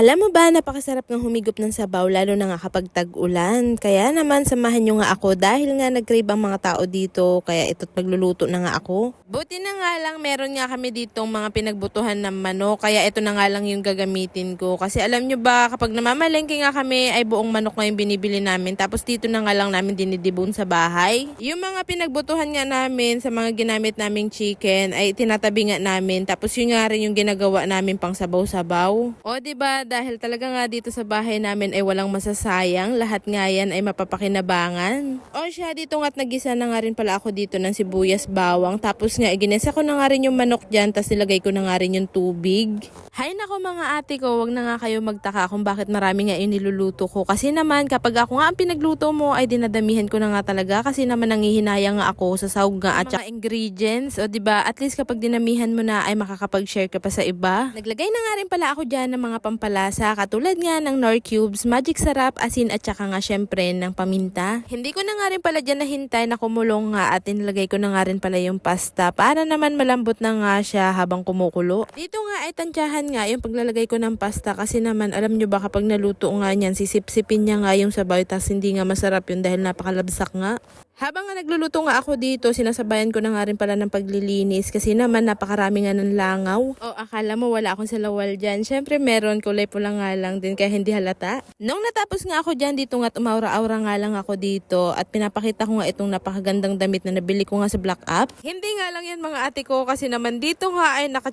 Alam mo ba, napakasarap ng humigop ng sabaw lalo na nga kapag tag-ulan. Kaya naman samahan nyo nga ako dahil nga nag-crave ang mga tao dito kaya ito't pagluluto na nga ako. Buti na nga lang meron nga kami ditong mga pinagbutuhan ng manok kaya ito na nga lang yung gagamitin ko. Kasi alam nyo ba kapag namamalengke nga kami ay buong manok nga yung binibili namin tapos dito na nga lang namin dinidibon sa bahay. Yung mga pinagbutuhan nga namin sa mga ginamit naming chicken ay tinatabi nga namin tapos yun nga rin yung ginagawa namin pang sabaw-sabaw. O ba dahil talaga nga dito sa bahay namin ay walang masasayang, lahat nga yan ay mapapakinabangan. O siya dito nga't nagisa na nga rin pala ako dito ng sibuyas bawang tapos nga iginesa ko na nga rin yung manok dyan tapos nilagay ko na nga rin yung tubig. Hay nako mga ate ko, wag na nga kayo magtaka kung bakit marami nga yung niluluto ko. Kasi naman kapag ako nga ang pinagluto mo ay dinadamihan ko na nga talaga kasi naman nangihinayang nga ako sa sahog nga at saka ingredients. O di ba at least kapag dinamihan mo na ay makakapag-share ka pa sa iba. Naglagay na nga rin pala ako dyan ng mga pampalasa katulad nga ng Nor Cubes, Magic Sarap, asin at saka nga syempre ng paminta. Hindi ko na nga rin pala dyan nahintay na kumulong nga at inilagay ko na nga rin pala yung pasta para naman malambot na nga siya habang kumukulo. Dito nga ay tansyahan nga yung paglalagay ko ng pasta kasi naman alam nyo ba kapag naluto nga niyan sisipsipin niya nga yung sabaw tas hindi nga masarap yun dahil napakalabsak nga. Habang nga nagluluto nga ako dito, sinasabayan ko na nga rin pala ng paglilinis kasi naman napakarami nga ng langaw. O akala mo wala akong salawal dyan. Syempre meron, kulay pula nga lang din kaya hindi halata. Nung natapos nga ako dyan dito nga umaura-aura nga lang ako dito at pinapakita ko nga itong napakagandang damit na nabili ko nga sa Black Up. Hindi nga lang yan mga ate ko kasi naman dito nga ay naka